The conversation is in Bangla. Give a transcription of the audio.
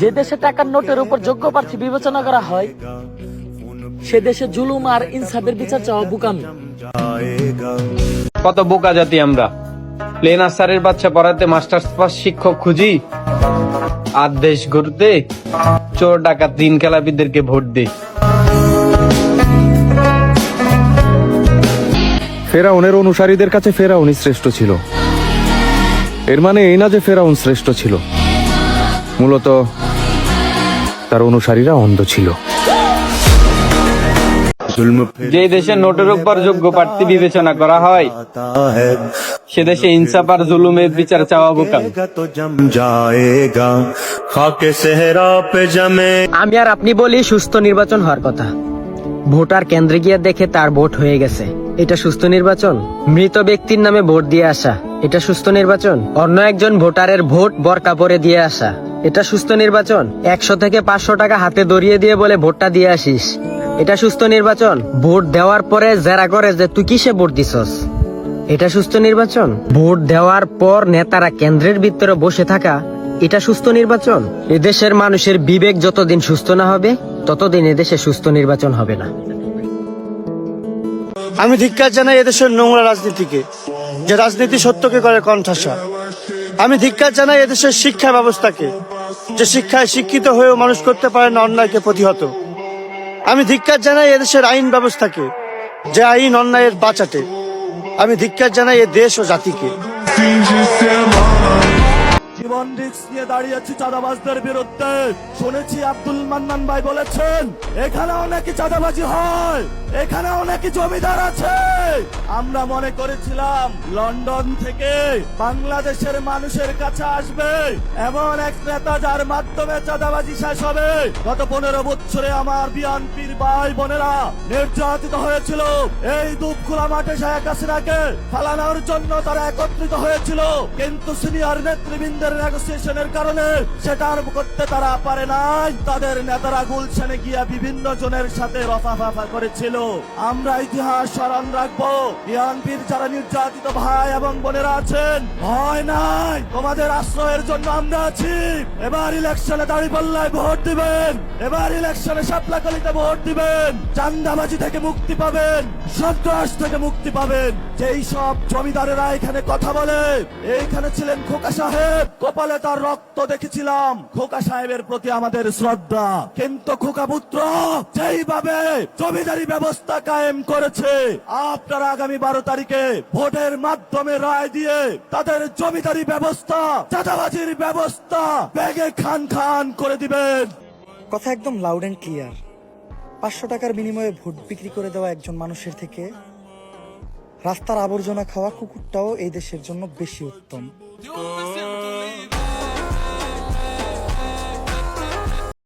যে দেশে টাকার নোটের উপর যোগ্য প্রার্থী বিবেচনা করা হয় সে দেশে জুলুম আর ইনসাফের বিচার চাওয়া বুকামি। কত বোকা জাতি আমরা। প্লেন আসারের বাচ্চা পড়াতে মাস্টার্স পাস শিক্ষক খুঁজি আর দেশ ঘুরতে চোর ডাকাত দিন খেলাবিদেরকে ভোট দিই। ফেরাউনের অনুসারীদের কাছে ফেরাউনই শ্রেষ্ঠ ছিল। এর মানে এই না যে ফেরাউন শ্রেষ্ঠ ছিল। মূলত তার অনুসারীরা অন্ধ ছিল। যে দেশে নোটের উপর যোগ্য প্রার্থী বিবেচনা করা হয় সে দেশে ইনসাফ আর জুলুমের বিচার চাওয়া বোকাম। আমি আর আপনি বলি সুস্থ নির্বাচন হওয়ার কথা। ভোটার কেন্দ্রে গিয়ে দেখে তার ভোট হয়ে গেছে। এটা সুস্থ নির্বাচন? মৃত ব্যক্তির নামে ভোট দিয়ে আসা। এটা সুস্থ নির্বাচন? অন্য একজন ভোটারের ভোট বরকা পরে দিয়ে আসা। এটা সুস্থ নির্বাচন? একশো থেকে পাঁচশো টাকা হাতে দড়িয়ে দিয়ে বলে ভোটটা দিয়ে আসিস। এটা সুস্থ নির্বাচন? ভোট দেওয়ার পরে জেরা করে যে তুই কিসে ভোট দিছস? এটা সুস্থ নির্বাচন? ভোট দেওয়ার পর নেতারা কেন্দ্রের ভিতরে বসে থাকা, এটা সুস্থ নির্বাচন? এদেশের মানুষের বিবেক যতদিন সুস্থ না হবে, ততদিন এদেশে সুস্থ নির্বাচন হবে না। আমি ধিক্কার জানাই এদেশের নোংরা রাজনীতিকে, যে রাজনীতি সত্যকে করে কণ্ঠাসা। আমি ধিক্কার জানাই এদেশের শিক্ষা ব্যবস্থাকে, যে শিক্ষায় শিক্ষিত হয়েও মানুষ করতে পারে না, অন্যায়কে প্রতিহত। আমি ধিক্কার জানাই এদেশের আইন ব্যবস্থাকে, যে আইন অন্যায়ের বাঁচাতে। আমি ধিক্কার জানাই এ দেশ ও জাতিকে। জীবন রিক্স নিয়ে দাঁড়িয়েছি চাঁদাবাজদের বিরুদ্ধে। শুনেছি আব্দুল মান্নান ভাই বলেছেন এখানেও নাকি চাঁদাবাজি হয় এখানেও নাকি জমিদার আছে। আমরা মনে করেছিলাম, লন্ডন থেকে বাংলাদেশের মানুষের কাছে আসবে এমন এক নেতা যার মাধ্যমে চাঁদাবাজি শেষ হবে। গত পনেরো বছরে আমার বিএনপির ভাই বোনেরা নির্যাতিত হয়েছিল। এই দুপখোলা মাঠে শেখ হাসিনাকে ফালানোর জন্য তারা একত্রিত হয়েছিল। কিন্তু সিনিয়র নেতৃবৃন্দের নেগোসিয়েশনের কারণে সেটা আর করতে তারা পারে নাই। তাদের নেতারা গুলশানে গিয়া বিভিন্ন জনের সাথে রফাফাফা করেছিল। আমরা ইতিহাস স্মরণ রাখব। বিএনপির যারা নির্যাতিত ভাই এবং বোনেরা আছেন, ভয় নাই। তোমাদের আশ্রয়ের জন্য আমরা আছি। এবার ইলেকশনে দাঁড়িপাল্লায় ভোট দিবেন। এবার ইলেকশনে সাপলাকালিতে ভোট দিবেন। চান্দাবাজি থেকে মুক্তি পাবেন। সন্ত্রাস থেকে মুক্তি পাবেন। যেই সব জমিদারেরা এখানে কথা বলে, এইখানে ছিলেন খোকা সাহেব। কপালে তার রক্ত দেখেছিলাম। খোকা সাহেবের প্রতি আমাদের শ্রদ্ধা। কিন্তু খোকা পুত্র, যেইভাবে জমিদারি ব্যবস্থা কায়েম করেছে, আপনারা আগামী বারো তারিখে ভোটের মাধ্যমে রায় দিয়ে তাদের জমিদারি ব্যবস্থা, চাঁদাবাজির ব্যবস্থা ব্যাগে খান খান করে দিবেন। কথা একদম লাউড অ্যান্ড ক্লিয়ার পাঁচশো টাকার বিনিময়ে ভোট বিক্রি করে দেওয়া একজন মানুষের থেকে রাস্তার আবর্জনা খাওয়া কুকুরটাও এই দেশের জন্য বেশি উত্তম।